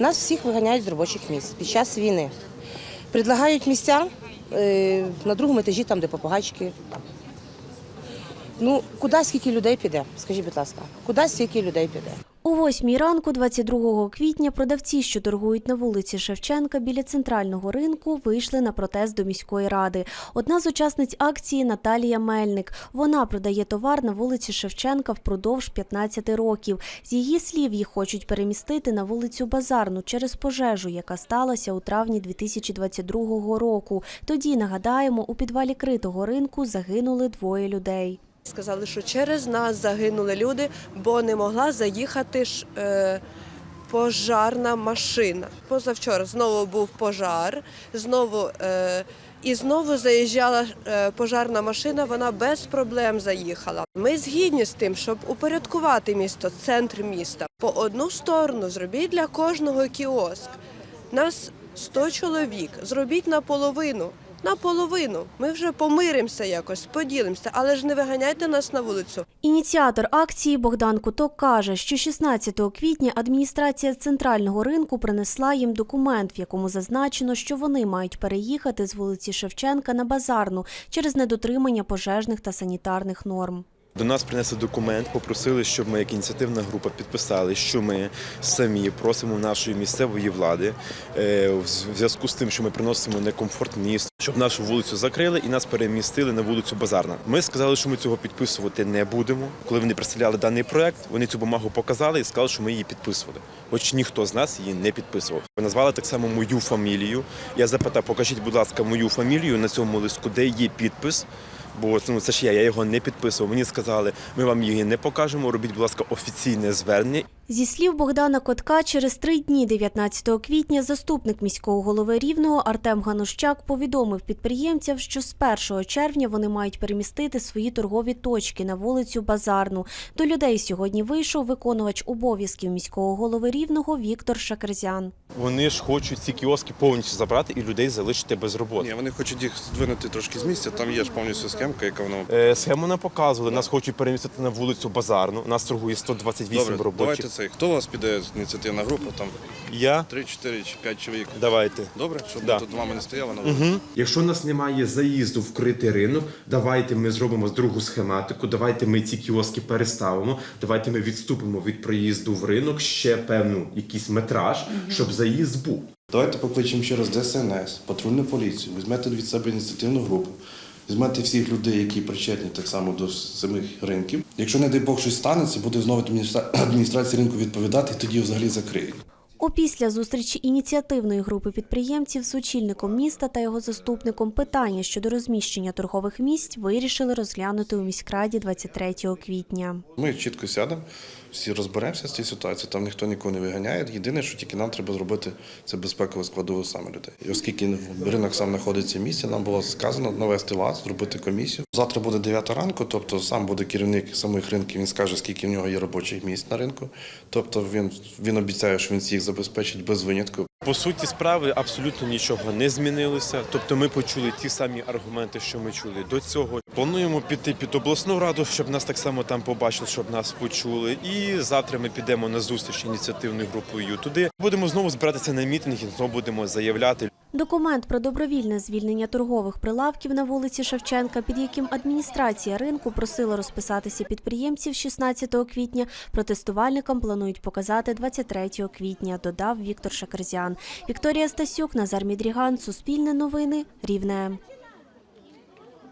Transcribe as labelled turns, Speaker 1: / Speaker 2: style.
Speaker 1: Нас всіх виганяють з робочих місць під час війни. Предлагають місця е, на другому етажі, там, де попугайчики. Ну, куди скільки людей піде? Скажіть, будь ласка, куди стільки людей піде?
Speaker 2: О восьмій ранку, 22 квітня, продавці, що торгують на вулиці Шевченка біля центрального ринку, вийшли на протест до міської ради. Одна з учасниць акції Наталія Мельник. Вона продає товар на вулиці Шевченка впродовж 15 років. З її слів, їх хочуть перемістити на вулицю Базарну через пожежу, яка сталася у травні 2022 року. Тоді нагадаємо, у підвалі критого ринку загинули двоє людей.
Speaker 3: Сказали, що через нас загинули люди, бо не могла заїхати ж е, пожарна машина. Позавчора знову був пожар, знову е, і знову заїжджала е, пожарна машина. Вона без проблем заїхала. Ми згідні з тим, щоб упорядкувати місто, центр міста. По одну сторону зробіть для кожного кіоск. Нас 100 чоловік. Зробіть наполовину. Наполовину. Ми вже помиримося якось, поділимося, але ж не виганяйте нас на вулицю.
Speaker 2: Ініціатор акції Богдан Куток каже, що 16 квітня адміністрація центрального ринку принесла їм документ, в якому зазначено, що вони мають переїхати з вулиці Шевченка на базарну через недотримання пожежних та санітарних норм.
Speaker 4: До нас принесли документ, попросили, щоб ми, як ініціативна група, підписали, що ми самі просимо нашої місцевої влади е, в зв'язку з тим, що ми приносимо некомфорт міст, щоб нашу вулицю закрили і нас перемістили на вулицю Базарна. Ми сказали, що ми цього підписувати не будемо. Коли вони представляли даний проект, вони цю бумагу показали і сказали, що ми її підписували. Хоч ніхто з нас її не підписував. Назвали так само мою фамілію. Я запитав, покажіть, будь ласка, мою фамілію на цьому листку, де є підпис. Бо ну, це ж я, я його не підписував. Мені сказали, ми вам її не покажемо. Робіть, будь ласка, офіційне звернення.
Speaker 2: Зі слів Богдана Котка, через три дні 19 квітня заступник міського голови Рівного Артем Ганущак повідомив підприємцям, що з 1 червня вони мають перемістити свої торгові точки на вулицю Базарну. До людей сьогодні вийшов виконувач обов'язків міського голови Рівного Віктор Шакерзян.
Speaker 4: Вони ж хочуть ці кіоски повністю забрати і людей залишити без роботи.
Speaker 5: Ні, вони хочуть їх здвинути трошки з місця. Там є ж повністю схемка, яка воно.
Speaker 4: Е, Схему нам показували. Нас хочуть перемістити на вулицю Базарну. Нас торгує 128
Speaker 5: Добре,
Speaker 4: робочих.
Speaker 5: Цей. Хто у вас піде ініціативна група? Там
Speaker 4: Я
Speaker 5: 3, 4 чи 5 чоловік.
Speaker 4: давайте.
Speaker 5: Добре, щоб
Speaker 4: Да.
Speaker 5: ми тут з вами не стояли на вулиці.
Speaker 6: Якщо у нас немає заїзду в критий ринок, давайте ми зробимо другу схематику, давайте ми ці кіоски переставимо, давайте ми відступимо від проїзду в ринок ще певну якийсь метраж, щоб заїзд був.
Speaker 7: Давайте покличемо ще раз ДСНС, патрульну поліцію, візьмете від себе ініціативну групу, візьмете всіх людей, які причетні так само до самих ринків. Якщо, не дай Бог, щось станеться, буде знову адміністра- адміністрація ринку відповідати, і тоді взагалі закриють.
Speaker 2: Опісля зустрічі ініціативної групи підприємців з очільником міста та його заступником питання щодо розміщення торгових місць вирішили розглянути у міськраді 23 квітня.
Speaker 5: Ми чітко сядемо, всі розберемося з цією ситуацією. Там ніхто нікого не виганяє. Єдине, що тільки нам треба зробити, це безпекову складову саме людей. І оскільки ринок сам знаходиться в місті, нам було сказано навести лад, зробити комісію. Завтра буде 9 ранку, тобто сам буде керівник самих ринків. Він скаже, скільки в нього є робочих місць на ринку. Тобто він, він обіцяє, що він всіх забезпечить без винятку.
Speaker 4: По суті справи абсолютно нічого не змінилося. Тобто ми почули ті самі аргументи, що ми чули до цього. Плануємо піти під обласну раду, щоб нас так само там побачили, щоб нас почули. І завтра ми підемо на зустріч ініціативною групою туди. Будемо знову збиратися на мітинг і знову будемо заявляти.
Speaker 2: Документ про добровільне звільнення торгових прилавків на вулиці Шевченка, під яким адміністрація ринку просила розписатися підприємців 16 квітня, протестувальникам планують показати 23 квітня, додав Віктор Шакерзян. Вікторія Стасюк, Назар Мідріган, Суспільне новини, Рівне.